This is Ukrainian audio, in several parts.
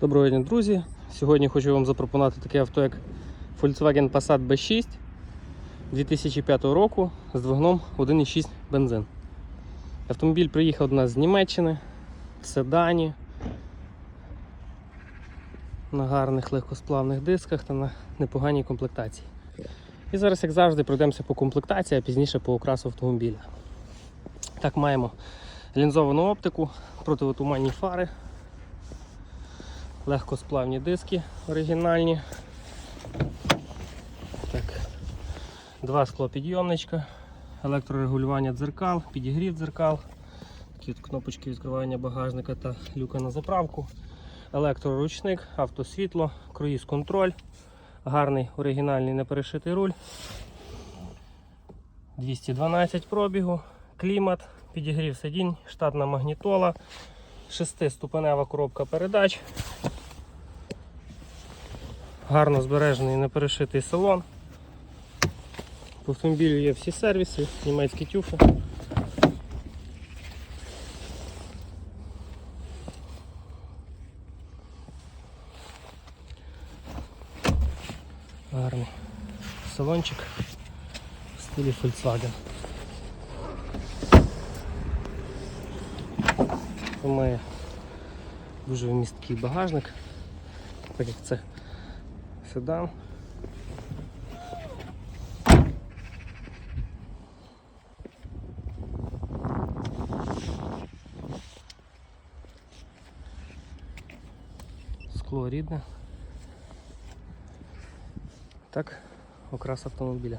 Доброго дня, друзі! Сьогодні хочу вам запропонувати таке авто, як Volkswagen Passat B6 2005 року з двигуном 1,6 бензин. Автомобіль приїхав до нас з Німеччини в седані на гарних легкосплавних дисках та на непоганій комплектації. І зараз, як завжди, пройдемося по комплектації, а пізніше по окрасу автомобіля. Так, маємо лінзовану оптику, противотуманні фари, легкосплавні диски оригінальні. Так. Два склопідйомничка, електрорегулювання дзеркал, підігрів дзеркал, такі от кнопочки відкривання багажника та люка на заправку, електроручник, автосвітло, круїз контроль, гарний оригінальний неперешитий руль, 212 пробігу, клімат, підігрів сидінь, штатна магнітола, шестиступенева коробка передач. Гарно збережений неперешитий салон. По автомобілю є всі сервіси, німецькі тюфи. Гарний салончик в стилі Volkswagen. Має дуже вмісткий багажник, так як це седан. Скло рідне. Так, окрас автомобіля.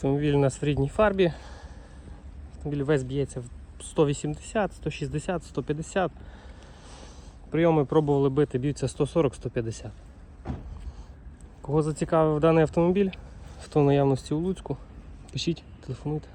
Автомобіль у нас в рідній фарбі. Автомобіль весь б'ється в 180, 160, 150. Прийоми пробували бити, б'ються 140-150. Кого зацікавив даний автомобіль, хто в наявності у Луцьку, пишіть, телефонуйте.